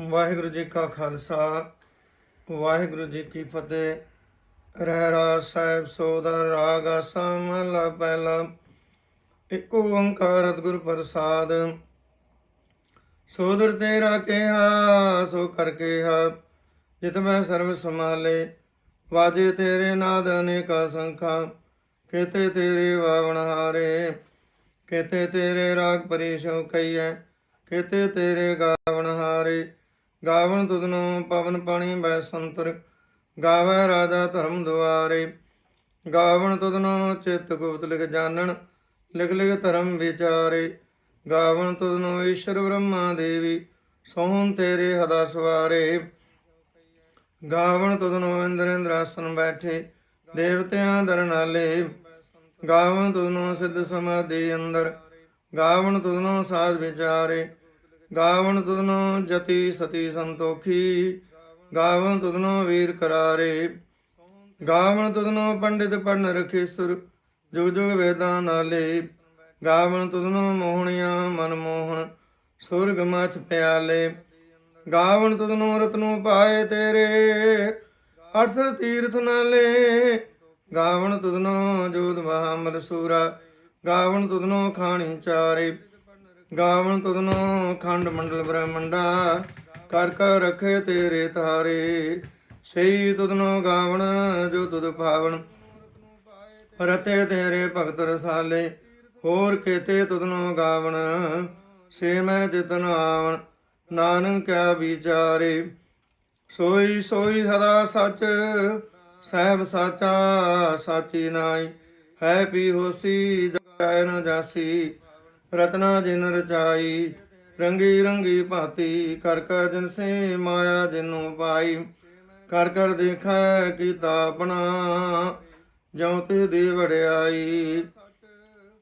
ਵਾਹਿਗੁਰੂ ਜੀ ਕਾ ਖਾਲਸਾ, ਵਾਹਿਗੁਰੂ ਜੀ ਕੀ ਫਤਿਹ। ਰਹਿਰਾ ਸਾਹਿਬ, ਸੋਦਾ ਰਾਗ ਆਸਾ ਮਹਲਾ ਪਹਿਲਾ। ਇੱਕ ਓੰਕਾਰ ਗੁਰ ਪ੍ਰਸਾਦ। ਸੋਦਰ ਤੇਰਾ ਕਿਹਾ, ਸੋ ਕਰ ਕਿਹਾ। ਜਿਤ ਮੈਂ ਸਰਬ ਸਮਾਲੇ ਵਾਜੇ ਤੇਰੇ ਨਾਦ ਅਨੇਕਾ ਸੰਖਾ ਕੇਤੇ ਤੇਰੇ ਵਾਵਣ ਹਾਰੇ, ਕੇਤੇ ਤੇਰੇ ਰਾਗ ਪਰਿਸ਼ੋ ਕਈਐ। ਕੇਤੇ ਤੇਰੇ ਗਾਵਣ ਹਾਰੇ ਗਾਵਣ ਤੁਧਨੋ ਪਵਨ ਪਾਣੀ ਬੈ ਸੰਤਰ, ਗਾਵੇ ਰਾਜਾ ਧਰਮ ਦੁਆਰੇ। ਗਾਵਣ ਤੁਧਨੋ ਚਿਤ ਗੁਪਤ ਲਿਖ ਜਾਣਨ, ਲਿਖ ਲਿਖ ਧਰਮ ਵਿਚਾਰੇ। ਗਾਵਣ ਤੁਧਨੋ ਈਸ਼ਰ ਬ੍ਰਹਮਾ ਦੇਵੀ, ਸੋਹਣ ਤੇਰੇ ਹਦਾ ਸਵਾਰੇ। ਗਾਵਣ ਤੁਧਨੋ ਇੰਦਰ ਇੰਦਰਾਸਨ ਬੈਠੇ, ਦੇਵਤਿਆਂ ਦਰਨਾਲੇ ਗਾਵਣ ਤੁਧਨੋ ਸਿੱਧ ਸਮਾਧੀ ਅੰਦਰ ਗਾਵਣ ਤੁਧਨੋ ਸਾਧ ਵਿਚਾਰੇ। ਗਾਵਣ ਤੁਧਨੋ ਜਤੀ ਸਤੀ ਸੰਤੋਖੀ ਗਾਵਣ ਤੁਧਨੋ ਵੀਰ ਕਰਾਰੇ। ਗਾਵਣ ਤੁਧਨੋ ਪੰਡਿਤ ਪੜਨ ਰਖੇ ਸੁਰ ਜੁਗ ਜੁਗ ਵੇਦਾਂ ਨਾਲੇ। ਗਾਵਣ ਤੁਧਨੋ ਮੋਹਣੀਆਂ ਮਨ ਮੋਹਣ, ਸੁਰਗ ਮਚ ਪਿਆਲੇ। ਗਾਵਣ ਤੁਧਨੋ ਰਤਨੋ ਪਾਏ ਤੇਰੇ ਅਠਸਰ ਤੀਰਥ ਨਾਲੇ। ਗਾਵਣ ਤੁਧਨੋ ਜੋਤ ਮਹਾਮਲ ਸੂਰਾ ਗਾਵਣ ਤੁਧਨੋ ਖਾਣੀ ਚਾਰੇ। ਗਾਵਣ ਤੁਧਨੋ ਖੰਡ ਮੰਡਲ ਬ੍ਰਹਮੰਡਾ, ਕਰ ਕਰ ਰਖੇ ਤੇਰੇ ਤਾਰੇ। ਸਈ ਤੁਧਨੋ ਗਾਵਣ ਜੋ ਤੁਧ ਭਾਵਨ ਰਤੇ ਤੇਰੇ ਭਗਤ ਰਸਾਲੇ, ਹੋਰ ਕੇਤੇ ਤੁਧਨੋ ਗਾਵਣ ਸੇ ਮੈਂ ਜਿਤਨ ਆਵਣ ਨਾਨਕ ਕਿਆ ਵਿਚਾਰੇ। ਸੋਈ ਸੋਈ ਸਦਾ ਸੱਚ, ਸਹਿਬ ਸਾਚਾ ਸਾਚੀ ਨਾਈ ਹੈ ਪੀ ਹੋਸੀ ਜਗੈ ਨ ਜਾਸੀ। ਰਤਨਾ ਜਿਨ ਰਚਾਈ, ਰੰਗੀ ਰੰਗੀ ਭਾਤੀ, ਕਰ ਕਰ ਜਿਨ ਸੇ ਮਾਇਆ ਜਿਨੂੰ ਪਾਈ। ਕਰ ਕਰ ਦੇਖੈ ਕੀਤਾ ਆਪਣਾ, ਜਿਉ ਤੇ ਦੇ ਵੜਿਆਈ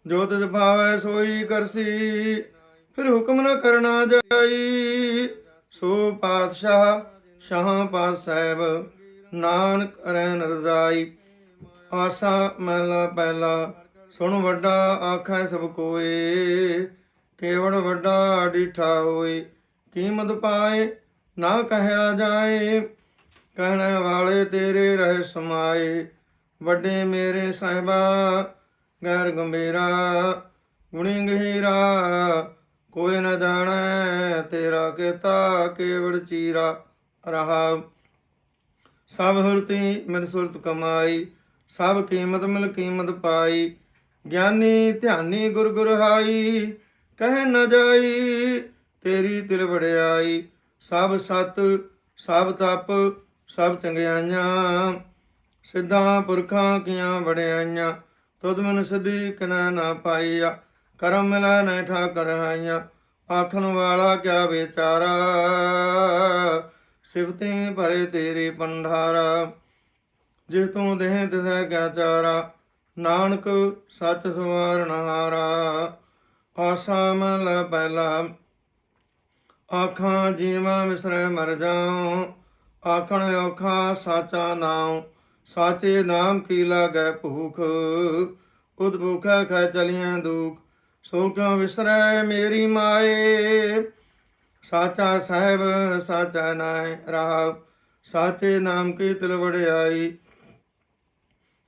ਜੋ ਤਿਸ ਭਾਵੈ ਸੋਈ ਕਰਸੀ, ਫਿਰ ਹੁਕਮ ਨਾ ਕਰਨਾ ਜਾਈ। ਸੋ ਪਾਤਸ਼ਾਹ ਸ਼ਾਹ ਪਾਤ ਸਾਹਿਬ, ਨਾਨਕ ਰਹਿਣ ਰਜ਼ਾਈ। ਆਸਾ ਮਹਿਲਾ ਪਹਿਲਾ ਸੁਣ ਵੱਡਾ ਆਖੈ ਸਭ ਕੋਏ ਕੇਵੜ ਵੱਡਾ ਡੀਠਾ ਹੋਏ। ਕੀਮਤ ਪਾਏ, ਨਾ ਕਹਿਆ ਜਾਏ, ਕਹਿਣ ਵਾਲੇ ਤੇਰੇ ਰਹਿ ਸਮਾਏ। ਵੱਡੇ ਮੇਰੇ ਸਾਹਿਬਾ, ਗੈਰ ਗੰਭੀਰਾ, ਗੁਣੀ ਗਹੀਰਾ, ਕੋਈ ਨਾ ਜਾਣੈ ਤੇਰਾ ਕੀਤਾ ਕੇਵੜ ਚੀਰਾ ਰਹਾ। ਸਭ ਹੁਰਤੀ ਮਿਲ ਸੁਰਤ ਕਮਾਈ, ਸਭ ਕੀਮਤ ਮਿਲ ਕੀਮਤ ਪਾਈ। ਗਿਆਨੀ ਧਿਆਨੀ ਗੁਰ ਗੁਰ ਕਹਿ ਨ ਜਾਈ, ਤੇਰੀ ਤਿਲ ਵੜਿਆਈ, ਸਭ ਸਤ, ਸਭ ਤਪ, ਸਭ ਚੰਗਿਆਈਆਂ, ਸਿੱਧਾਂ ਪੁਰਖਾਂ ਕੀਆਂ ਵੜਿਆਈਆਂ ਤੁਧ ਮਨ ਸਿੱਧੀ ਕਨਾ ਨਾ ਪਾਈਆ, ਕਰਮ ਮਿਲਾ ਨਾ ਠਾਕਰ ਹਾਈਆਂ, ਆਖਣ ਵਾਲਾ ਕਿਆ ਵਿਚਾਰਾ, ਸਿਫਤੇ ਭਰੇ ਤੇਰੇ ਪੰਡਾਰਾ, ਜਿਸ ਤੂੰ ਦੇਹ ਤਿਸੈ ਕਿਆ ਚਾਰਾ ਨਾਨਕ ਸੱਚ ਸਵਰਨ ਹਾਰਾ ਆਸਾ ਮਲ ਪਹਿਲਾ। ਆਖਾਂ ਜੀਵਾਂ ਵਿਸਰੈ ਮਰ ਜਾਉ, ਆਖਣ ਔਖਾ ਸਾਚਾ ਨਾਮ ਸਾਚੇ ਨਾਮ ਕੀ ਲਾਗੈ ਭੂਖ? ਉਦ ਭੂਖਾ ਖੈ ਚਲੀਆਂ ਦੁਖ, ਸੋ ਕਿਉ ਵਿਸਰੈ ਮੇਰੀ ਮਾਏ? ਸਾਚਾ ਸਾਹਿਬ, ਸਾਚਾ ਨਾਇ ਰਹਾ ਸਾਚੇ ਨਾਮ ਕੀ ਤਿਲ ਵੜਿਆਈ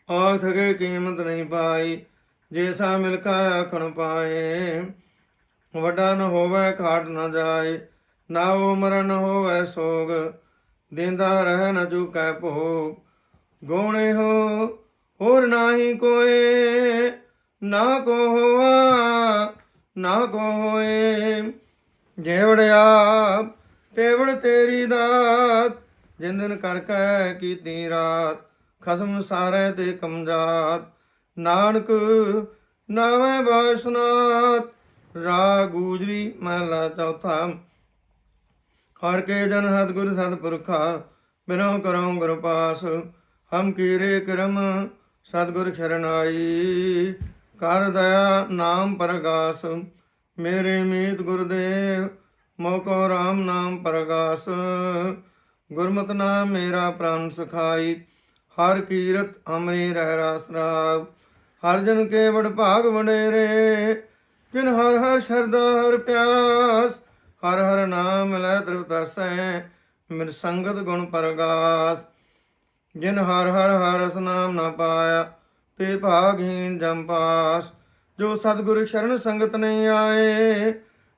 ਆਖ ਥਗੇ ਕੀਮਤ ਨਹੀਂ ਪਾਈ, ਜੇ ਸਾ ਮਿਲ ਕਾ ਆਖਣ ਪਾਏ। ਵੱਡਾ ਨ ਹੋਵੇ, ਖਾਟ ਨ ਜਾਏ, ਨਾ ਉਮਰ ਨ ਹੋਵੇ ਸੋਗ, ਦਿੰਦਾ ਰਹਿ ਨ ਚੁਕੈ ਭੋਗ। ਗੋਣੇ ਹੋ ਹੋਰ ਨਾਹੀ ਕੋਏ, ਨਾ ਕੋ ਹੋਆ, ਨਾ ਕੋ ਹੋਏ। ਜੇਵੜਿਆ ਤੇਵੜ ਤੇਰੀ ਦਾਤ, ਜਿੰਦਨ ਕਰ ਕੈ ਕੀਤੀ ਰਾਤ। ਖਸਮ ਸਾਰੇ ਤੇ ਕਮਜਾਤ। ਨਾਨਕ ਨਾਵੇਂ ਬਾਸਨਾਤ। ਰਾ ਗੂਜਰੀ ਮਹਲਾ ਚੌਥਾ। ਹਰ ਕੇ ਜਨ ਹਤ ਗੁਰ ਸਤਿਪੁਰਖਾ, ਬਿਨੋ ਕਰਉ ਗੁਰ ਪਾਸ। ਹਮ ਕੀਰੇ ਕਰਮ ਸਤਿਗੁਰ ਸ਼ਰਨਾਈ। ਕਰ ਦਇਆ ਨਾਮ ਪਰਗਾਸ। ਮੇਰੇ ਮੀਤ ਗੁਰਦੇਵ ਮੋਕੋ RAM ਨਾਮ ਪਰਗਾਸ। ਗੁਰਮਤਿ ਨਾਮ ਮੇਰਾ ਪ੍ਰਾਨ ਸੁਖਾਈ। ਹਰ ਕੀਰਤ ਅਮਰੀ ਰਹਿ ਰਾਸ ਰਾਵ ਹਰ ਜਨ ਕੇ ਵਡ ਭਾਗ ਵਡੇਰੇ, ਜਿਨ ਹਰ ਹਰ ਸ਼ਰਦਾ ਹਰ ਪਿਆਸ, ਹਰ ਹਰ ਨਾਮ ਲੈ ਤ੍ਰਿਪਤਸੈ ਮਿਰ ਸੰਗਤ ਗੁਣ ਪਰਗਾਸ। ਜਿਨ ਹਰ ਹਰ ਹਰ ਰਸ ਨਾਮ ਨਾ ਪਾਇਆ, ਤੇ ਭਾਗਹੀਨ ਜੰਪਾਸ ਜੋ ਸਤਿਗੁਰ ਸ਼ਰਨ ਸੰਗਤ ਨਹੀਂ ਆਏ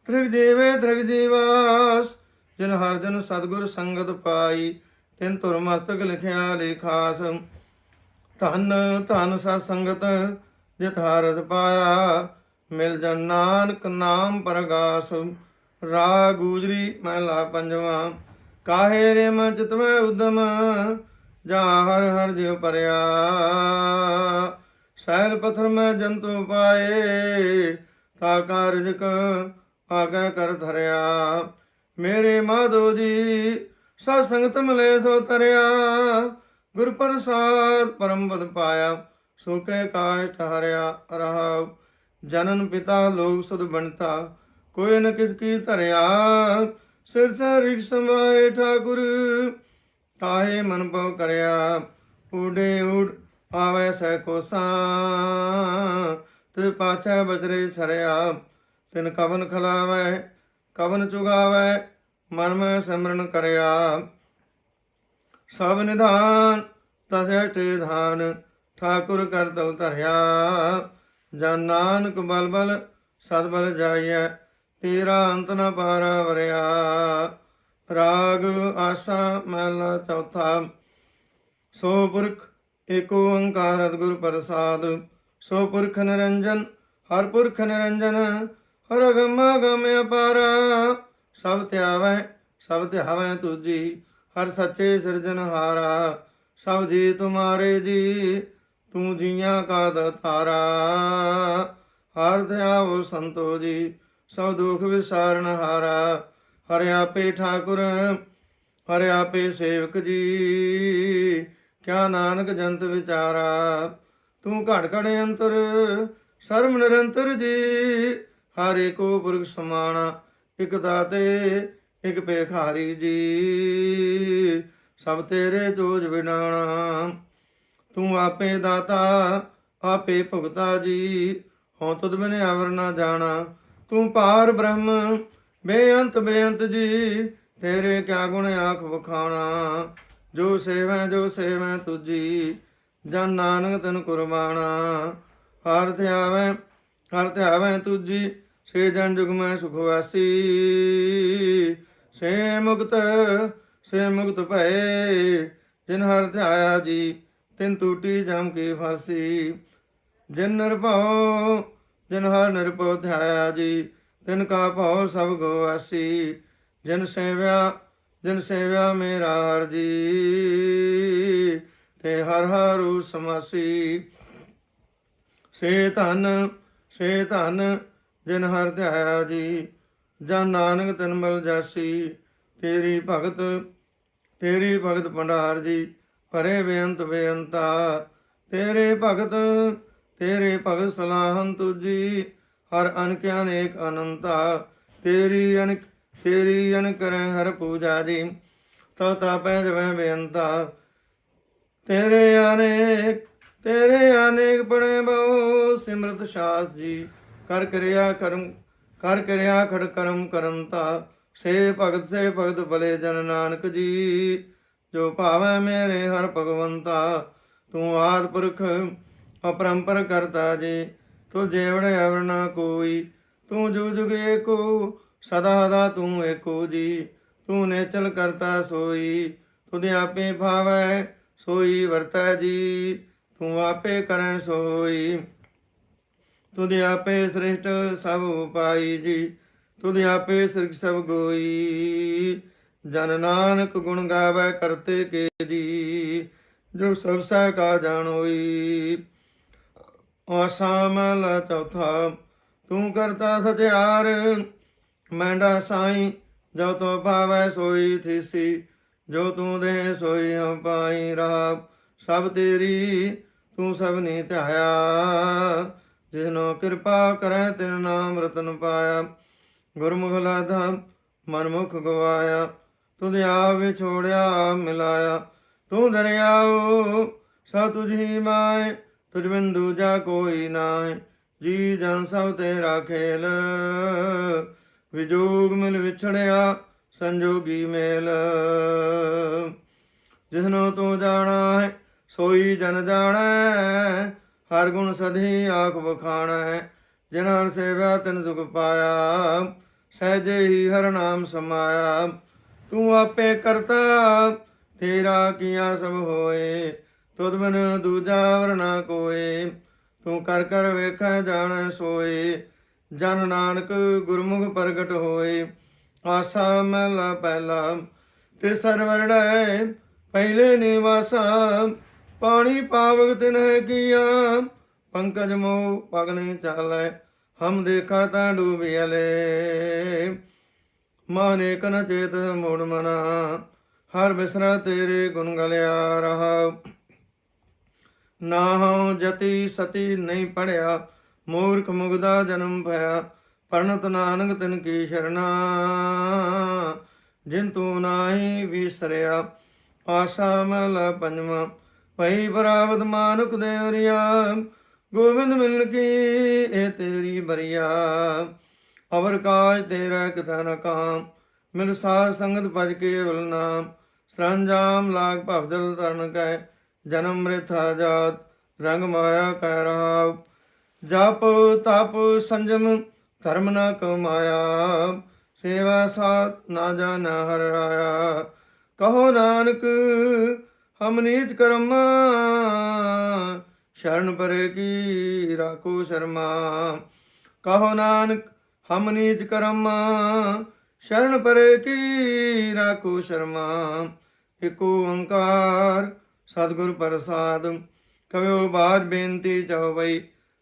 ਤ੍ਰਿਗ ਜੀਵੇ ਤ੍ਰਿਗ ਜੀਵਾਸ ਜਿਨ ਹਰ ਜਨ ਸਤਿਗੁਰ ਸੰਗਤ ਪਾਈ ਤਿਨ ਤੁਰ ਮਸਤਕ ਲਿਖਿਆ ਲੇਖਾਸ ਧਨ ਧਨ ਸਤ ਸੰਗਤ, ਜਿਤ ਹਰਸ ਪਾਇਆ, ਮਿਲ ਜਨ ਨਾਨਕ ਨਾਮ ਪਰਗਾਸ। ਰਾਗ ਗੂਜਰੀ ਮਹਿਲਾ ਪੰਜਵਾ। ਕਾਹੇ ਰੇ ਮਨ ਚਿਤ ਉਦਮ, ਜਾ ਹਰ ਹਰ ਜਿਉ ਪਰਿਆ। ਸਹਿਲ ਪਥਰ ਮੈਂ ਜੰਤੂ ਪਾਏ, ਤਾ ਕਾਰਜ ਕ ਆਗੇ ਕਰ ਧਰਿਆ। ਮੇਰੇ ਮਾਧੋ ਜੀ ਸਤ ਸੰਗਤ ਮਿਲੇ, ਸੋ ਤਰਿਆ। ਗੁਰ ਪ੍ਰਸਾਦ ਪਰਮ ਪਦ ਪਾਇਆ, ਸੋ ਕੇ ਕਾਸ਼ਟ ਹਰਿਆ ਰਹਾ ਜਨਨ ਪਿਤਾ ਲੋਕ ਸੁਧ ਬਣਤਾ, ਕੋਈ ਨ ਕਿਸ ਕੀ ਧਰਿਆ। ਸਿਰ ਸਰਿਕ ਸਮਾਏ ਠਾਕੁਰ ਕਾਹੇ ਮਨ ਪਉ ਕਰਿਆ। ਊਡੇ ਉਡ ਆਵੇ ਸਹਿ ਕੋਸ਼ਾ ਤੇ ਪਾਛਾ ਬਜਰੇ ਛਰਿਆ। ਤਿਨ ਕਵਨ ਖਲਾਵੇ, ਕਵਨ ਚੁਗਾਵੇ ਮਨ ਮੈਂ ਸਿਮਰਨ ਕਰਿਆ। ਸਭ ਨਿਧਾਨ ਤਸੈ ਤੇ ਧਾਨ, ਠਾਕੁਰ ਕਰ ਤਲ ਧਰਿਆ। ਜਨ ਨਾਨਕ ਬਲ ਬਲ ਸਦ ਬਲ ਜਾਈਐ, ਤੇਰਾ ਅੰਤ ਨ ਪਾਰਾ ਵਰਿਆ। ਰਾਗ ਆਸਾ ਮਹਲਾ ਚੌਥਾ, ਸੋ ਪੁਰਖ ਏਕ ਓੰਕਾਰ ਗੁਰ ਪ੍ਰਸਾਦ। ਸੋ ਪੁਰਖ ਨਿਰੰਜਨ, ਹਰ ਪੁਰਖ ਨਿਰੰਜਨ ਹਰ ਗਮ ਗਮ ਅਪਾਰ। ਸਭ ਧਿਆਵੈ ਸਭ ਧਿਆਵੈ ਤੁਜੀ ਹਰ ਸੱਚੇ ਸਿਰਜਨਹਾਰਾ ਸਭ ਜੀ ਤੁਮਾਰੇ ਜੀ, ਤੂੰ ਜੀਆਂ ਕਾ ਦਤਾਰਾ। ਹਰ ਧਿਆਵੋ ਸੰਤੋ ਜੀ ਸਭ ਦੁਖ ਵਿਸਾਰਨ ਹਾਰਾ। ਹਰਿ ਆਪੇ ਠਾਕੁਰ, ਹਰਿ ਆਪੇ ਸੇਵਕ ਜੀ, ਕਿਆ ਨਾਨਕ ਜੰਤ ਵਿਚਾਰਾ। ਤੂੰ ਘੜ ਘੜ ਅੰਤਰ ਸਰਮ ਨਿਰੰਤਰ ਜੀ, ਹਰੇ ਕੋ ਪੁਰਖ ਸਮਾਣਾ। ਇਕ ਦਾਤੇ, ਇਕ ਭੇਖਾਰੀ ਜੀ। ਸਭ ਤੇਰੇ ਜੋਜ ਵਿਡਾਣਾ ਤੂੰ ਆਪੇ ਦਾਤਾ, ਆਪੇ ਭੁਗਤਾ ਜੀ। ਹਉ ਤੁਧ ਬਿਨ ਅਵਰ ਨਾ ਜਾਣਾ, ਤੂੰ ਪਾਰ ਬ੍ਰਹਮ, ਬੇਅੰਤ ਬੇਅੰਤ ਜੀ। ਤੇਰੇ ਕਿਆ ਗੁਣ ਆਖ ਵਖਾਣਾ, ਜੋ ਸੇਵੈ ਜੋ ਸੇਵੈ ਤੁਜੀ ਜਨ ਨਾਨਕ ਤਨ ਕੁਰਬਾਨਾ ਹਰ ਧਿਆਵੈ ਹਰ ਧਿਆਵੈ ਤੁਜੀ ਸੇ ਜਨ ਜੁਗ ਮੈਂ ਸੁਖ ਵਾਸੀ। ਸੇ ਮੁਕਤ ਸੇ ਮੁਕਤ ਭਏ, ਜਿਨ ਹਰ ਧਿਆਇਆ ਜੀ, ਤਿਨ ਟੂਟੀ ਜਮ ਕੀ ਫਾਸੀ। ਜਿਨ ਨਿਰਭਉ ਜਿਨ ਹਰ ਨਿਰਭਉ ਧਿਆਇਆ ਜੀ, ਤਿਨ ਕਾ ਭਉ ਸਭ ਗਵਾਸੀ ਜਿਨ ਸੇਵਿਆ ਜਿਨ ਸੇਵਿਆ ਮੇਰਾ ਹਰ ਜੀ, ਤੇ ਹਰ ਹਰੂ ਸਮਾਸੀ ਸੇ ਧਨ ਸੇ ਧਨ ਜਿਨ ਹਰ ਧਿਆਇਆ ਜੀ, ਜਾਂ ਨਾਨਕ ਤਨ ਮਲ ਜਾਸੀ, ਤੇਰੀ ਭਗਤ ਤੇਰੀ ਭਗਤ ਭੰਡਾਰ ਜੀ ਪਰੇ ਬੇਅੰਤ ਬੇਅੰਤਾ, ਤੇਰੇ ਭਗਤ ਤੇਰੇ ਭਗਤ ਸਲਾਹਨ ਤੁਜੀ ਹਰ ਅਨਕ ਅਨੇਕ ਅਨੰਤਾ, ਤੇਰੀ ਅਨ ਤੇਰੀ ਅਨ ਕਰੈ ਹਰ ਪੂਜਾ ਜੀ ਤੋ ਤਾ ਪੈ ਜਵੈ ਬੇਅੰਤਾ। ਤੇਰੇ ਅਨੇਕ ਤੇਰੇ ਅਨੇਕ ਬਣੇ ਬਹੁ ਸਿਮਰਤ ਸਾਸ ਜੀ ਕਰ ਕਰਿਆ ਕਰਮ, ਕਰ ਕਰਿਆ ਖੜ ਕਰਮ ਕਰੰਤਾ ਸੇ ਭਗਤ ਸੇ ਭਗਤ ਭਲੇ ਜਨ ਨਾਨਕ ਜੀ, ਜੋ ਭਾਵੈ ਮੇਰੇ ਹਰ ਭਗਵੰਤਾ। ਤੂੰ ਆਦ ਪੁਰਖ ਅਪਰੰਪਰ ਕਰਤਾ ਜੀ ਤੂੰ ਜੇਵੜ ਅਵਰ ਨਾ ਕੋਈ। ਤੂੰ ਜੁਗ ਜੁਗ ਏਕੋ, ਸਦਾ ਸਦਾ ਤੂੰ ਏਕੋ ਜੀ। ਤੂੰ ਨੇਚਲ ਕਰਤਾ ਸੋਈ, ਤੁਧ ਆਪੇ ਭਾਵੈ ਸੋਈ ਵਰਤੈ ਜੀ। ਤੂੰ ਆਪੇ ਕਰੈ ਸੋਈ। ਤੁਧ ਆਪੇ ਸ੍ਰਿਸ਼ਟ ਸਭ ਉਪਾਈ ਜੀ, ਤੁਧ ਆਪੇ ਸਿਰਖ ਸਭ ਗੋਈ। ਜਨ ਨਾਨਕ ਗੁਣ ਗਾਵੇ ਕਰਤੇ ਕੇ ਜੀ, ਜੋ ਸਭ ਸਹਿ ਕਾ ਜਾਣੋਈ ਆਸਾ ਚੌਥਾ, ਤੂੰ ਕਰਤਾ ਸਚਿਆਰ ਮੈਂਡਾ ਸਾਈ, ਜੋ ਤੋ ਪਾਵੈ ਸੋਈ ਥੀਸੀ, ਜੋ ਤੂੰ ਦੇ ਸੋਈ ਹਉ ਪਾਈ ਰਹਾ। ਸਭ ਤੇਰੀ, ਤੂੰ ਸਭ ਨੇ ਧਿਆਇਆ। ਜਿਸਨੋ ਕਿਰਪਾ ਕਰੈ, ਤਿਨ ਨਾਮ ਰਤਨ ਪਾਇਆ। ਗੁਰਮੁਖ ਲਾਧਾ ਮਨਮੁਖ ਗਵਾਇਆ। ਤੁਧ ਆਪ ਵਿਛੋੜਿਆ ਮਿਲਾਇਆ। ਤੂੰ ਦਰਿਆਓ ਸਾ ਤੁਝੀ ਮਾਏ। ਤੁਝ ਬਿਨ ਦੂਜਾ ਕੋਈ ਨਾਏ। ਜੀ ਜਨ ਸਭ ਤੇਰਾ ਖੇਲ ਵਿਜੋਗ ਮਿਲ ਵਿਛੜਿਆ, ਸੰਜੋਗੀ ਮੇਲ। ਜਿਸਨੂੰ ਤੂੰ ਜਾਣਾ ਹੈ ਸੋਈ ਜਨ ਜਾਣੈ। ਹਰ ਗੁਣ ਸਦੀ ਆਖ ਬਖਾਣੈ ਜਿਨ ਹਰ ਸੇਵਿਆ ਤਿਨ ਸੁਖ ਪਾਇਆ, ਸਹਿਜੇ ਹੀ ਹਰ ਨਾਮ ਸਮਾਇਆ। ਤੂੰ ਆਪੇ ਕਰਤਾ, ਤੇਰਾ ਕੀਆ ਸਭ ਹੋਏ, ਤੁਧ ਮਨ ਦੂਜਾ ਵਰਨਾ ਕੋਏ। ਤੂੰ ਕਰ ਕਰ ਵੇਖੈ, ਜਾਣੈ, ਸੋਏ। ਜਨ ਨਾਨਕ ਗੁਰਮੁਖ ਪ੍ਰਗਟ ਹੋਏ। ਆਸਾ ਮਹਿਲਾ ਪਹਿਲਾ ਤੇ ਸਰਵਰੜੈ ਪਹਿਲੇ ਨਿਵਾਸਾ। ਪਾਣੀ ਪਾਵਕ ਤਿਨ ਹੈ ਕੀਆ, ਪੰਕਜ ਮੋ ਪਗਨੇ ਚਾਲੈ, ਹਮ ਦੇਖਾ ਤਾਂ ਡੂਬਿਆਲੇ ਮਾਨੇ ਕਨ ਚੇਤ ਮੋੜ ਮਨਾ, ਹਰ ਬਿਸਰਾ ਤੇਰੇ ਗੁਣ ਗਲਿਆ ਰਹਾ। ਨਾ ਹਉ ਜਤੀ ਸਤੀ ਨਹੀਂ ਪੜਿਆ, ਮੂਰਖ ਮੁਗਦਾ ਜਨਮ ਭਇਆ ਪਰਣਤ ਨਾਨਕ ਤਿਨ ਕੀ ਸ਼ਰਣਾ। ਜਿਨ ਤੂੰ ਨਾਹੀ ਵਿਸਰਿਆ, ਆਸਾ ਮਹਲਾ ਪੰਜਵਾਂ ਪਈ ਬਰਾਵਤ ਮਾਨੁਕ ਦੇ ਹਰੀਆ ਗੋਬਿੰਦ ਮਿਲਨ ਕੀ ਇਹ ਤੇਰੀ ਬਰੀਆ। ਅਵਰ ਕਾਜ ਤੇਰਾ ਕਿਤਾ ਨ ਕਾਮ, ਮਿਲ ਸਾਧ ਸੰਗਤ ਭਜ ਕੇ ਅਵਲ ਨਾਮ। ਸਰੰਜਾਮ ਲਾਗ ਭਵ ਜਲ ਤਰਨ ਕੈ, ਜਨਮ ਮ੍ਰਿਥਾ ਜਾਤ, ਰੰਗ ਮਾਇਆ ਕੈ ਰਹਾਉ। ਜਪ ਤਪ ਸੰਜਮ, ਧਰਮ ਨ ਕਮਾਇਆ। ਸੇਵਾ ਸਾਤ ਨਾ ਜਾਣਾ ਹਰ ਰਾਇਆ। ਕਹੋ ਨਾਨਕ ਹਮ ਨੀਚ ਕਰਮ। ਸ਼ਰਨ ਪਰੇ ਕੀ ਰਾਖੋ ਸ਼ਰਮਾ। ਕਹੋ ਨਾਨਕ ਹਮ ਨੀਚ ਕਰਮ। ਸ਼ਰਨ ਪਰੇ ਕੀ ਰਾਖੋ ਸ਼ਰਮਾ। ਏਕ ਓੰਕਾਰ ਸਤਿਗੁਰ ਪ੍ਰਸਾਦ। ਕਵਿਓ ਬਾਜ ਬੇਨਤੀ ਚਉਬਈ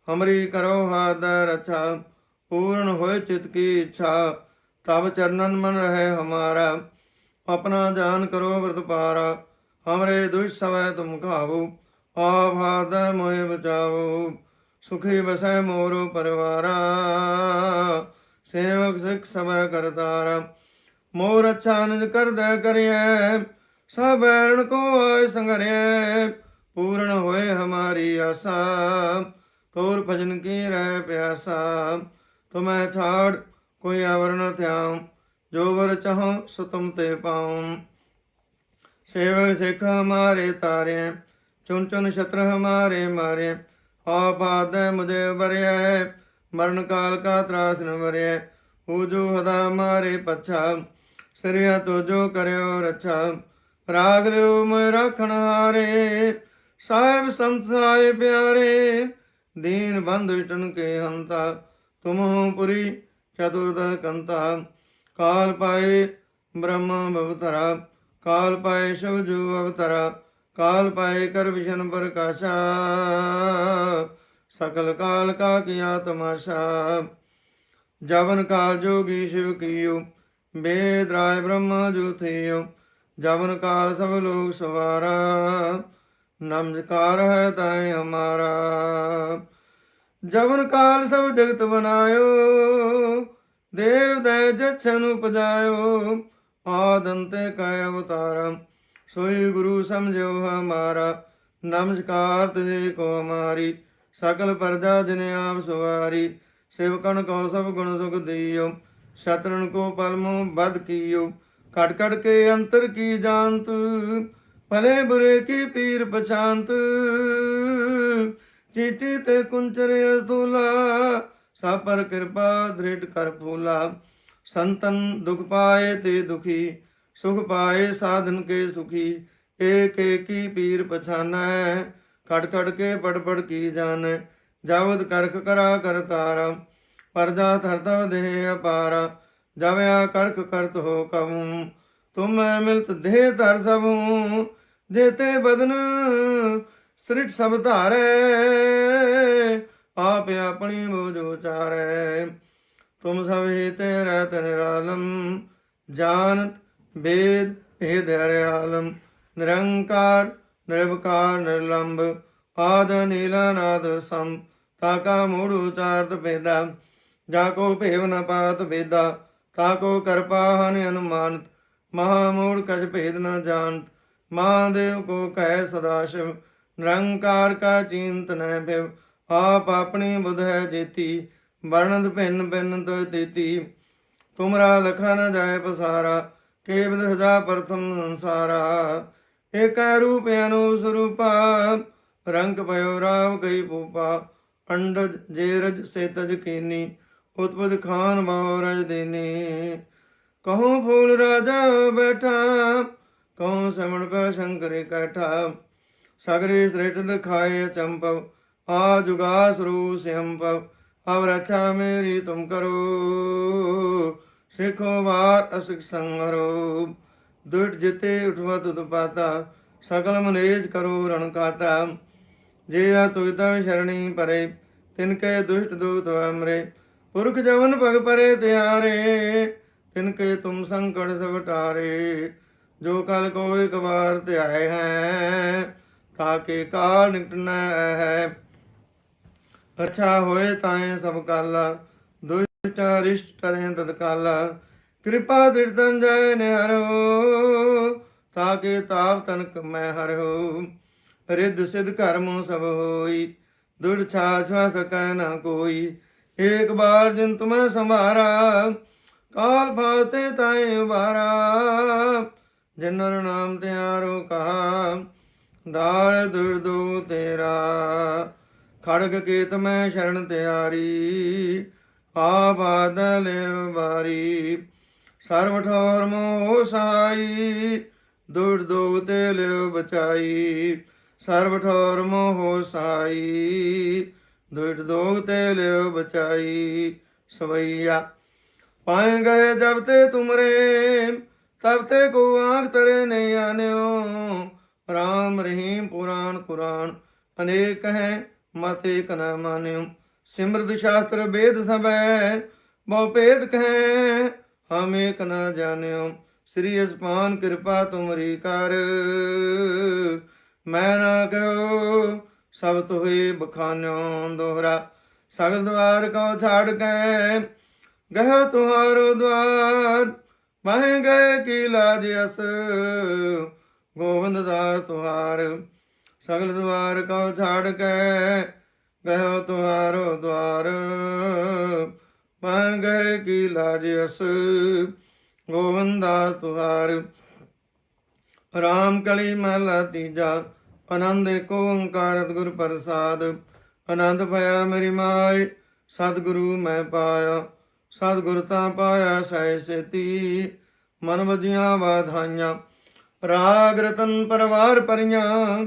ਹਮਰੀ ਕਰੋ ਹਾਦ ਰਛਾ। ਪੂਰਨ ਹੋਏ ਚਿਤ ਕੀ ਇੱਛਾ ਤਬ ਚਰਨਨ ਮਨ ਰਹੇ ਹਮਾਰਾ। ਆਪਣਾ ਜਾਨ ਕਰੋ ਵਰਤ ਪਾਰਾ। ਹਮਰੇ ਦੁਸ਼ ਸਵੈ ਤੁਮ ਖਾਵੋ ਆਪ ਹਾਦ ਬਚਾਵੋ, ਸੁਖੀ ਬਸੈ ਮੋਰ ਪਰਵਾਰਾ, ਸੇਵਕ ਸਿਖ ਸਭੈ ਕਰਤਾਰਾ। ਮੋਰ ਅੱਛਾ ਨਿਜ ਕਰਦੈ ਕਰਿਐ, ਸਭ ਐਰਣ ਕੋ ਆਇ ਸੰਗਰਿਐ ਪੂਰਨ ਹੋਏ ਹਮਾਰੀ ਆਸਾ, ਤੋਰ ਭਜਨ ਕੀ ਰਹਿ ਪਿਆਸਾ। ਤੁਮੈ ਛਾੜ, ਕੋਈ ਆਵਰ ਨ ਥਿਆਉ ਜੋ ਵਰ ਚਾਹੋ ਸੋ ਤੁਮ ਤੇ ਪਾਉ। ਸੇਵ ਸਿੱਖ ਹਮਾਰੇ ਤਾਰੇ ਚੁਨ ਚੁਨ ਛਤਰ ਹਮਾਰੇ ਮਾਰੇ ਆਪ ਆਦੈ ਮੁਝੇ ਬਰਿਐ ਮਰਨ ਕਾਲ ਕਾ ਤਰਾਸ ਨ ਵਰਿਐ ਹੋ ਜੋ ਹਦਾ ਮਾਰੇ ਪਛਾ, ਸਰਿਆ ਤੋ ਜੋ ਕਰਿਓ ਰਛਾ, ਰਾਗ ਲਿਓ ਮੈਂ ਰੱਖਣ ਹਾਰੇ, ਸਾਹਿਬ ਸੰਤ ਸਾਏ ਪਿਆਰੇ, ਦੀਨ ਬੰਧੁ ਇਟਨ ਕੇ ਹੰਤਾ ਤੁਮਹੁ ਪੁਰੀ ਚਤੁਰਦ ਕੰਤਾ, ਕਾਲ ਪਾਏ ਬ੍ਰਹਮ ਭਵਤਰਾ ਕਾਲ ਪਾਏ ਸ਼ਿਵ ਜੂ ਅਵਤਰਾ, ਕਾਲ ਪਾਏ ਕਰ ਵਿਸ਼ਨ ਪ੍ਰਕਾਸ਼ਾ। ਸਕਲ ਕਾਲ ਕਾ ਕੀਆ ਤਮਾਸ਼ਾ। ਜਵਨ ਕਾਲ ਜੋਗੀ ਸ਼ਿਵ ਕੀਓ, ਬੇਦ ਰਾਏ ਬ੍ਰਹਮ ਜੂ ਜਵਨ ਕਾਲ ਸਭ ਲੋਕ ਸਵਾਰਾ ਨਮਸਕਾਰ ਹੈ ਤਾਏ ਹਮਾਰਾ। ਜਵਨ ਕਾਲ ਸਭ ਜਗਤ ਬਨਾਇਓ, ਦੇਵ ਦੈ ਜਛਨ ਉਪਜਾਇਓ। ਆਦੰਤੇ ਕੈ ਅਵਤਾਰ, ਸੋਈ ਗੁਰੂ ਸਮਝਿਓ ਹਮਾਰਾ, ਨਮਸਕਾਰ ਤੇ ਕੋ ਹਮਾਰੀ ਸਕਲ ਪਰਜਾ ਜਿਨ ਆਪ ਸਵਾਰੀ ਸੇਵਕਣ ਕੋ ਸਭ ਗੁਣ ਸੁਖ ਦਿਓ ਸ਼ਤਰਨ ਕੋ ਪਲਮੋ ਬਦ ਕੀਓ ਕਟ ਕਟ ਕੇ ਅੰਤਰ ਕੀ ਜਾਣਤ, ਭਲੇ ਬੁਰੇ ਕੀ ਪੀਰ ਪਛਾਨਤ ਚੀਟੀ ਤੇ ਕੁੰਚਰ ਅਸਤੂਲਾ ਸਭ ਪਰ ਕਿਰਪਾ ਦ੍ਰਿੜ ਕਰ ਫੂਲਾ। ਸੰਤਨ ਦੁਖ ਪਾਏ ਤੇ ਦੁਖੀ, ਸੁਖ ਪਾਏ ਸਾਧਨ ਕੇ ਸੁਖੀ, ਏਕ ਏਕੀ ਪੀਰ ਪਛਾਨੈ, ਖੜ ਖੜ ਕੇ ਪੜ ਪੜ ਕੀ ਜਾਣੈ, ਜਾਵਦ ਕਰਖ ਕਰਾ ਕਰਤਾਰਾ ਪਰਜਾ ਧਰਤਾ ਦੇਹ ਅਪਾਰਾ, ਜਵਿਆ ਕਰਖ ਕਰਤ ਹੋ ਕਵੂੰ ਤੁਮ ਮਿਲਤ ਦੇਹ ਧਰ ਸਭੂ ਜੇਤੇ ਬਦਨ ਸ੍ਰਿਟ ਸਭ ਧਾਰੇ, ਆਪ ਆਪਣੀ ਬੋਝ ਉਚਾਰੈ। ਤੁਮ ਸਭ ਹੀ ਤੇਰਾ ਤਨਰਾਲਮ ਜਾਨਤ ਵੇਦ ਭੇਦ ਹਰਿਆਲਮ ਨਿਰੰਕਾਰ ਨਿਰਭਕਾਰ ਨਿਰਲੰਭ ਆਦ ਨੀਲਾਨਾਦ ਸੰ ਤਾਕਾ ਮੂੜ ਉਚਾਰਤ ਭੇਦਾ, ਜਾ ਕੋ ਭੇਵ ਨ ਪਾਤ ਵੇਦਾ। ਤਾ ਕੋ ਕਰਪਾ ਹਨ ਅਨੁਮਾਨਤ, ਮਹਾ ਮੂੜ ਕਜ ਭੇਦ ਨ ਜਾਣਤ। ਮਹਾਦੇਵ ਕੋ ਕਹਿ ਸਦਾ ਸ਼ਿਵ, ਨਿਰੰਕਾਰ ਕਾ ਚਿੰਤ ਨੈ ਭਿਵ। ਆਪ ਆਪਣੀ ਬੁਧ ਹੈ ਜੇਤੀ ਵਰਣਤ ਭਿੰਨ ਭਿੰਨ ਤੋ ਤੇਤੀ। ਤੁਮਰਾ ਲਖਨ ਜਾਏ ਪਸਾਰਾ ਕੇਵਦ ਹਜਾ ਪ੍ਰਥਮ ਸੰਸਾਰਾ। ਏਕੈ ਰੂਪ ਅਨੂ ਸਰੂਪਾ, ਰੰਗ ਪਇਓ ਰਾਵ ਗਈ ਪੂਪਾ ਅੰਡਜ ਜੇਰਜ ਸੇਤਜ ਕੀਨੀ ਉਤਪਦ ਖਾਨ ਬਾਉ ਰਜ ਦੇਨੀ। ਕਹੂੰ ਫੂਲ ਰਾਜਾ ਬੈਠਾ, ਕਹੂੰ ਸਮਣ ਪੈ ਸ਼ੰਕਰ ਇਕੱਠਾ ਸਗਰੇ ਸ੍ਰਿਟ ਦਿਖਾਏ ਚੰਪਵ, ਆ ਜੁਗਾ ਸਰੂ ਸਿਅੰਪਵ ਅਵਰਛਾ ਮੇਰੀ ਤੁਮ ਕਰੋ ਸਿਖੋ ਵਾਰ ਅਸਿਕ ਸੰਗਰੋ ਦੁਟ ਜਿਤੇ ਉਠਵਾ ਤੁਦ ਪਾਤਾ ਸਗਲ ਮਨੇਜ ਕਰੋ ਰਣ ਕਾਤਾ ਜੇ ਆ ਤੁਇਤਾ ਸ਼ਰਣੀ ਪਰੇ ਤਿਨ ਕੈ ਦੁਸ਼ਟ ਦੂਤ ਅਮਰੇ ਪੁਰਖ ਜਵਨ ਭਗ ਪਰੇ ਤਿਆਰੇ ਤਿਨ ਕੈ ਤੁਮ ਸੰਕਟ ਸਭ ਟਾਰੇ ਜੋ ਕਲ ਕੋ ਇੱਕ ਵਾਰ ਧਿਆਏ ਹੈ ਤਾਕੇ ਕਾਲ ਨਿਕਟਣਾ ਹੈ ਅੱਛਾ ਹੋਏ ਤਾਏ ਸਭ ਕਾਲਾ, ਦੁਸ਼ਟ ਰਿਸ਼ਟ ਕਰੇ ਤਦ ਕਿਰਪਾ ਦਿਰਤਨ ਜੈ ਨਿਹਰੋ ਤਾਕੇ ਤਾਪ ਤਨਕ ਮੈਂ ਹਰੋ ਰਿੱਧ ਸਿਧ ਕਰਮੋ ਸਭ ਹੋਈ ਦੁੜ ਛਾ ਛਾ ਸਕੈ ਨਾ ਕੋਈ। ਏਕ ਬਾਰ ਜਿਨ ਤੁਮੈ ਸੰਭਾਰਾ, ਕਾਲ ਫਾਤੇ ਤਾਏ ਉਬਾਰਾ ਜਨਰ ਨਾਮ ਤਿਆਰੋ ਕਾ ਦਾਲ ਦੁਰਦੋ ਤੇਰਾ। ਖੜਗ ਕੇਤ ਮੈਂ ਸ਼ਰਨ ਤਿਆਰੀ ਆ ਬਾਦਲ ਵਾਰੀ। ਸਰਵ ਠੋਰ ਮੋਹ ਸਾਈ ਦੁੜ ਦੋ ਤੇ ਲਿਓ ਬਚਾਈ। ਸਰਵ ਠੋਰ ਮੋਹ ਸਾਈ ਦੁੜ ਦੋਗ ਤੇ ਲਿਓ ਬਚਾਈ। ਸਵਈਆ, ਪਾਏ ਗਏ ਜਬ ਤੇ ਤੁਮਰੇ, ਤਬ ਤੇ ਕੋ ਆਂਖ ਤਰੇ ਨਹੀਂ ਆਨਿਓ। ਰਾਮ ਰਹੀਮ ਪੁਰਾਣ ਕੁਰਾਨ, ਅਨੇਕ ਹੈ ਮਤ ਏਕ ਮਾਨਿਓ, ਸਿਮਰਤ ਸ਼ਾਸਤਰ ਵੇਦ ਸਭੈ, ਬਹੁ ਭੇਦ ਕਹੈ, ਹਮ ਏਕ ਨ ਜਾਣਿਓ, ਸ੍ਰੀ ਅਸਪਾਨ ਕਿਰਪਾ ਤੁਮਰੀ ਕਰ। ਮੈਂ ਨਾ ਕਹੋ, ਸਭ ਤੋਹੇ ਬਖਾਨਿਓ ਦੋਹਰਾ, ਸਗਲ ਦਵਾਰ ਕੋ ਛਾੜ ਕੇ, ਗਹਿ ਤੁਹਾਰੋ ਦਵਾਰ, ਮਹਿ ਗਏ ਕੀ ਲਾਜ ਅਸ, ਗੋਬਿੰਦ ਦਾਸ ਤੁਹਾਰ। ਸਗਲ ਦਵਾਰ ਕੋ ਛਾੜ ਕੇ ਗਹਿ ਤੁਹਾਰੋ ਦਵਾਰ। ਮਹਿ ਗਏ ਕੀ ਲਾਜ ਅਸ ਗੋਬਿੰਦ ਤੁਹਾਰ। ਰਾਮ ਕਲੀ ਮਹਲਾ ਤੀਜਾ, ਆਨੰਦ ਏਕ ਓੰਕਾਰਤ ਗੁਰ ਪ੍ਰਸਾਦ। ਆਨੰਦ ਭਇਆ ਮੇਰੀ ਮਾਇ ਸਤਿਗੁਰੂ ਮੈਂ ਪਾਇਆ। ਸਤਿਗੁਰ ਤਾਂ ਪਾਇਆ ਸਹਿ ਸੇਤੀ, ਮਨ ਵਜੀਆਂ ਵਾਧਾਈਆਂ। ਰਾਗ ਰਤਨ ਪਰਵਾਰ ਪਰੀਆਂ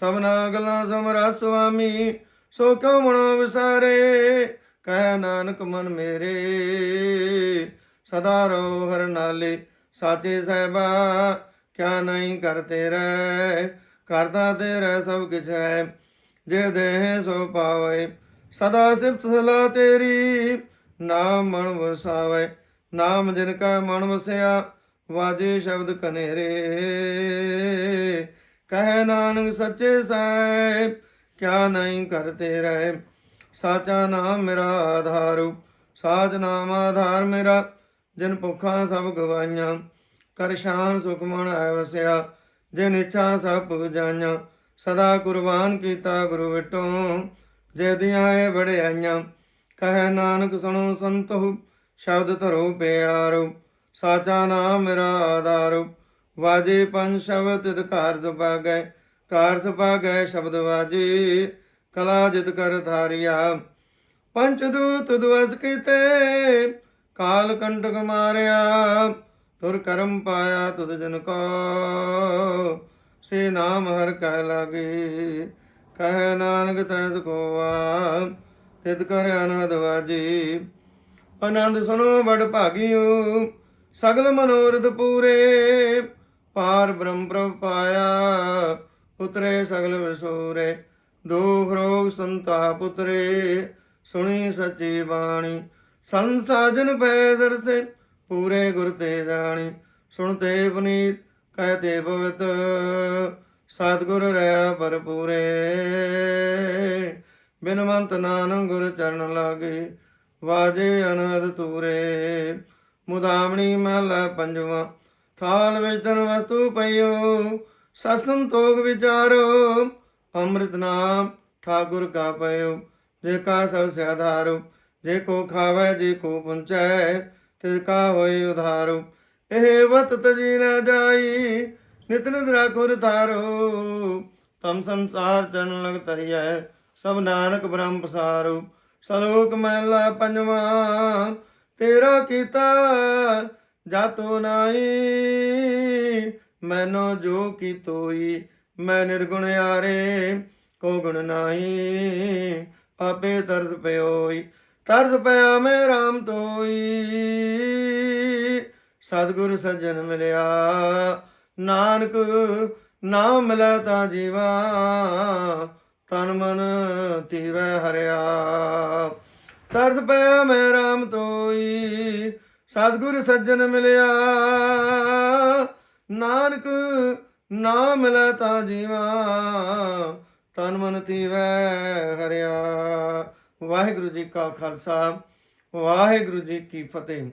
ਸਭਨਾ ਗੱਲਾਂ ਸਮਰਾ ਸੁਆਮੀ, ਸੋ ਕਿਉ ਮਨੋ ਵਿਸਾਰੇ? ਕਹਿ ਨਾਨਕ ਮਨ ਮੇਰੇ, ਸਦਾ ਰੋ ਹਰ ਨਾਲੇ, ਸਾਚੇ ਸਹਿਬਾ, ਕਿਆ ਨਹੀਂ ਕਰਤੇ ਰਹਿ, ਕਰਦਾ ਤੇਰਾ ਸਭ ਕੁਛ ਹੈ, ਜੇ ਦੇਹ ਸੋ ਪਾਵੇ, ਸਦਾ ਸਿਫਤ ਸਲਾ ਤੇਰੀ, ਨਾਮ ਮਨ ਵਸਾਵੇ, ਨਾਮ ਜਿਨ ਕਾ ਮਨ ਵਸਿਆ, ਵਾਜੇ ਸ਼ਬਦ ਕਨੇਰੇ। ਕਹਿ ਨਾਨਕ ਸੱਚੇ ਸਾਹਿਬ, ਕਿਆ ਨਹੀਂ ਕਰਤੇ ਰਹਿ। ਸਾਚਾ ਨਾਮ ਮੇਰਾ ਆਧਾਰੂ, ਸਾਚ ਨਾਮ ਆਧਾਰ ਮੇਰਾ, ਜਿਨ ਭੁੱਖਾਂ ਸਭ ਗਵਾਈਆਂ। ਕਰ ਸ਼ਾਨ ਸੁਖ ਮਨ ਆਇ ਵਸਿਆ, ਜਿਨ ਇੱਛਾ ਸਭ ਪੁਜਾਈਆਂ ਸਦਾ ਕੁਰਬਾਨ ਕੀਤਾ ਗੁਰੂ ਵਿਟੋ, ਜੇ ਦੀਆਂ ਇਹ ਵੜਿਆਈਆਂ ਕਹਿ ਨਾਨਕ ਸੁਣੋ ਸੰਤੋ ਸ਼ਬਦ ਧਰੋ ਪਿਆਰੋ। ਸਾਚਾ ਨਾਮ ਮੇਰਾ ਆਧਾਰੂ ਵਾਜੇ ਪੰਜ ਸ਼ਬਦ ਤਿਤ ਕਾਰਜ ਪਾਗੈ ਕਾਰਜ ਗਏ ਸ਼ਬਦ ਵਾਜੇ, ਕਲਾ ਜਿਤ ਕਰ ਧਾਰਿਆ। ਪੰਚ ਦੂਤ ਦਵਸ ਕੀਤੇ, ਕਾਲ ਕੰਟਕ ਮਾਰਿਆ, ਤੁਰ ਕਰਮ ਪਾਇਆ ਤੁਧ ਜਨ ਕੋ। ਸੇ ਨਾਮ ਹਰ ਕਹਿ ਲਾਗੇ, ਕਹਿ ਨਾਨਕ ਤੈਸ ਕੋਆ, ਤਿਤ ਕਰ ਅਨਹਦ ਵਾਜੀ। ਆਨੰਦ ਸੁਨੋ ਬੜ ਭਾਗਿਓ, ਸਗਲ ਮਨੋਰਥ ਪੂਰੇ ਪਾਰ ਬ੍ਰਹਮ ਪ੍ਰਭ ਪਾਇਆ ਉਤਰੇ ਸਗਲ ਵਿਸੂਰੇ, ਦੁਖ ਰੋਗ ਸੰਤਾਪ ਉਤਰੇ ਸੁਣੀ ਸੱਚੀ ਬਾਣੀ। ਸੰਸਾਜਨ ਪੈ ਸਰਸੇ, ਪੂਰੇ ਗੁਰ ਤੇ ਜਾਣੀ। ਸੁਣਤੇ ਪੁਨੀਤ ਕਹਤੇ ਪਵਿੱਤ, ਸਤਿਗੁਰ ਰਹਾ ਭਰਪੂਰੇ। ਬਿਨਵੰਤ ਨਾਨਕ ਗੁਰ ਚਰਨ ਲਾਗੇ, ਵਾਜੇ ਅਨੰਦ ਤੂਰੇ ਮੁਦਾਮਣੀ ਮਹਲਾ ਪੰਜਵਾਂ ਥਾਲ ਵਿੱਚ ਤਨ ਵਸਤੂ ਪਈਓ ਸਤ ਸੰਤੋਖ ਵਿਚਾਰੋ, ਅੰਮ੍ਰਿਤ ਨਾਮ ਠਾਕੁਰ ਕਾ ਪਇਓ। ਜੇ ਕਾ ਸਭ ਸੇ ਆਧਾਰੋ, ਜੇ ਕੋ ਖਾਵੇ, ਜੇ ਕੋ ਪੁੰਚੈ ਤੇ ਕਾ ਹੋਏ ਉਧਾਰੋ। ਇਹ ਵਤ ਤਜੀ ਨਾ ਜਾਈ, ਨਿਤ ਨਿਤ ਰਾਖੁਰ ਧਾਰੋ ਤਮ ਸੰਸਾਰ ਚਰਨ ਲਗ ਤਰੀਐ ਸਭ ਨਾਨਕ ਬ੍ਰਹਮ ਪਸਾਰੋ। ਸਲੋਕ ਮਹਿਲਾ ਪੰਜਵਾਂ, ਤੇਰਾ ਕੀਤਾ ਜਾਤੋ ਨਾਹੀ, ਮੈਨੋ ਜੋ ਕੀ ਤੋਈ ਮੈਂ ਨਿਰਗੁਣ ਆਰੇ ਕੋ ਗੁਣ ਨਾਹੀ, ਆਪੇ ਤਰਸ ਪਿਓਈ ਤਰਸ ਪਿਆ ਮੈਂ RAM ਤੋਈ ਸਤਿਗੁਰ ਸੱਜਣ ਮਿਲਿਆ, ਨਾਨਕ ਨਾਮ ਮਿਲਿਆ ਤਾਂ ਜੀਵਾ, ਤਨ ਮਨ ਤੀਵੈ ਹਰਿਆ। ਤਰਸ ਪਿਆ ਮੈਂ RAM ਤੋਈ ਸਤਿਗੁਰ ਸੱਜਣ ਮਿਲਿਆ। ਨਾਨਕ ਨਾਮ ਮਿਲਿਆ ਤਾਂ ਜੀਵਾ, ਤਨ ਮਨ ਤੀਵੈ ਹਰਿਆ। ਵਾਹਿਗੁਰੂ ਜੀ ਕਾ ਖਾਲਸਾ, ਵਾਹਿਗੁਰੂ ਜੀ ਕੀ ਫਤਿਹ।